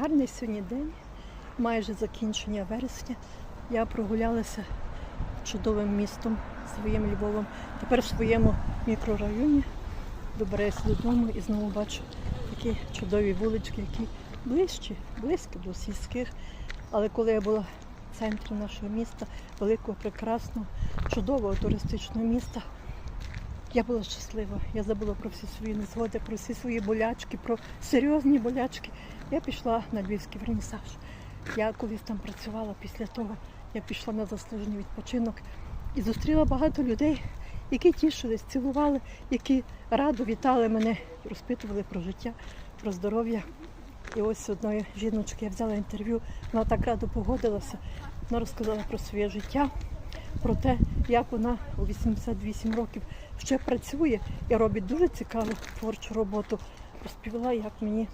Гарний сьогодні день, майже закінчення вересня. Я прогулялася чудовим містом, своїм Львовом. Тепер в своєму мікрорайоні добираюся додому і знову бачу такі чудові вулички, які ближчі, близько до сільських. Але коли я була в центрі нашого міста, великого, прекрасного, чудового туристичного міста, я була щаслива. Я забула про всі свої незгоди, про всі свої болячки, про серйозні болячки. Я пішла на львівський вернісаж. Я колись там працювала після того. Я пішла на заслужений відпочинок і зустріла багато людей, які тішились, цілували, які радо вітали мене, розпитували про життя, про здоров'я. І ось одної жіночки я взяла інтерв'ю, вона так радо погодилася. Вона розказала про своє життя, про те, як вона у 88 років ще працює і робить дуже цікаву творчу роботу. Розповіла, як мені